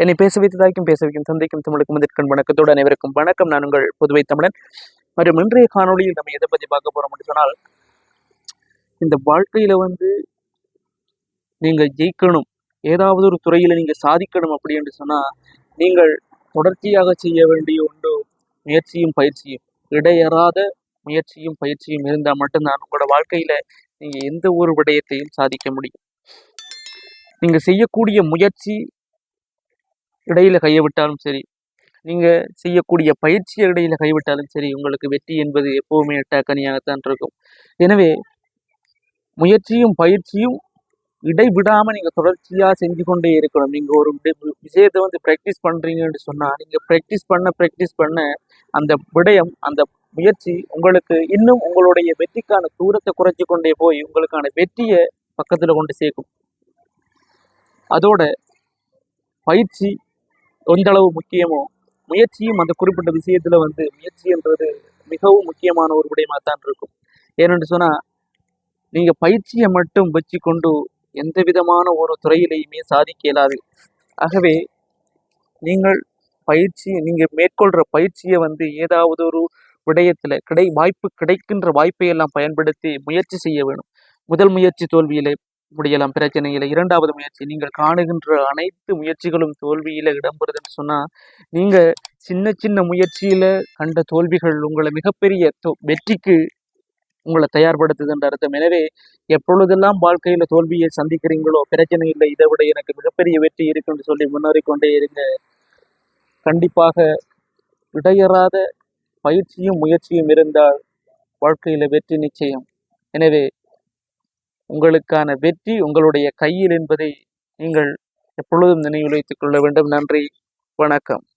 என்னை பேச வைத்ததாய்க்கும் பேச வைக்கும் தந்தைக்கும் தமிழுக்கும் முதற்கண் வணக்கத்தோடு அனைவருக்கும் வணக்கம். நான் உங்கள் புதுவை தமிழன். மற்றும் இன்றைய காணொளியில் நம்ம எதை பற்றி பார்க்க போறோம் அப்படின்னு சொன்னால் இந்த வாழ்க்கையில வந்து நீங்க ஜெயிக்கணும் ஏதாவது ஒரு துறையில நீங்க சாதிக்கணும் அப்படி என்று சொன்னா நீங்கள் தொடர்ச்சியாக செய்ய வேண்டிய ஒன்று முயற்சியும் பயிற்சியும் இடையறாத முயற்சியும் பயிற்சியும் இருந்தால் மட்டும்தான் உங்களோட வாழ்க்கையில நீங்க எந்த ஒரு விடயத்தையும் சாதிக்க முடியும். நீங்க செய்யக்கூடிய முயற்சி இடையில் கைவிட்டாலும் சரி நீங்கள் செய்யக்கூடிய பயிற்சியை இடையில் கைவிட்டாலும் சரி உங்களுக்கு வெற்றி என்பது எப்போவுமே எட்டாக்கனியாகத்தான் இருக்கும். எனவே முயற்சியும் பயிற்சியும் இடைவிடாமல் நீங்கள் தொடர்ச்சியாக செஞ்சு கொண்டே இருக்கணும். நீங்கள் ஒரு விஷயத்தை வந்து ப்ராக்டிஸ் பண்ணுறீங்கன்னு சொன்னால் நீங்கள் ப்ராக்டிஸ் பண்ண ப்ராக்டிஸ் பண்ண அந்த விடயம் அந்த முயற்சி உங்களுக்கு இன்னும் உங்களுடைய வெற்றிக்கான தூரத்தை குறைச்சி கொண்டே போய் உங்களுக்கான வெற்றியை பக்கத்தில் கொண்டு சேர்க்கும். அதோட பயிற்சி எந்த அளவு முக்கியமோ முயற்சியும் அந்த குறிப்பிட்ட விஷயத்துல வந்து முயற்சி என்றது மிகவும் முக்கியமான ஒரு விடயமா தான் இருக்கும். ஏனென்று சொன்னா நீங்க பயிற்சியை மட்டும் வச்சு கொண்டு எந்த விதமான ஒரு துறையிலையுமே சாதிக்க இயலாது. ஆகவே நீங்கள் பயிற்சி நீங்க மேற்கொள்ற பயிற்சியை வந்து ஏதாவது ஒரு விடயத்துல கிடை வாய்ப்பு கிடைக்கின்ற வாய்ப்பை எல்லாம் பயன்படுத்தி முயற்சி செய்ய வேணும். முதல் முயற்சி தோல்வியிலே முடியலாம். பிரச்சனை இல்லை இரண்டாவது முயற்சி நீங்கள் காணுகின்ற அனைத்து முயற்சிகளும் தோல்வியில இடம்பெறுதுன்னு சொன்னா நீங்க சின்ன சின்ன முயற்சியில கண்ட தோல்விகள் உங்களை மிகப்பெரிய வெற்றிக்கு உங்களை தயார்படுத்துது என்ற அர்த்தம். எனவே எப்பொழுதெல்லாம் வாழ்க்கையில தோல்வியை சந்திக்கிறீங்களோ பிரச்சனை இல்லை இதை விட எனக்கு மிகப்பெரிய வெற்றி இருக்குன்னு சொல்லி முன்னேறிக் கொண்டே இருங்க. கண்டிப்பாக இடையறாத பயிற்சியும் முயற்சியும் இருந்தால் வாழ்க்கையில வெற்றி நிச்சயம். எனவே உங்களுக்கான வெற்றி உங்களுடைய கையில் என்பதை நீங்கள் எப்பொழுதும் நினைவில் வைத்துக் கொள்ள வேண்டும். நன்றி. வணக்கம்.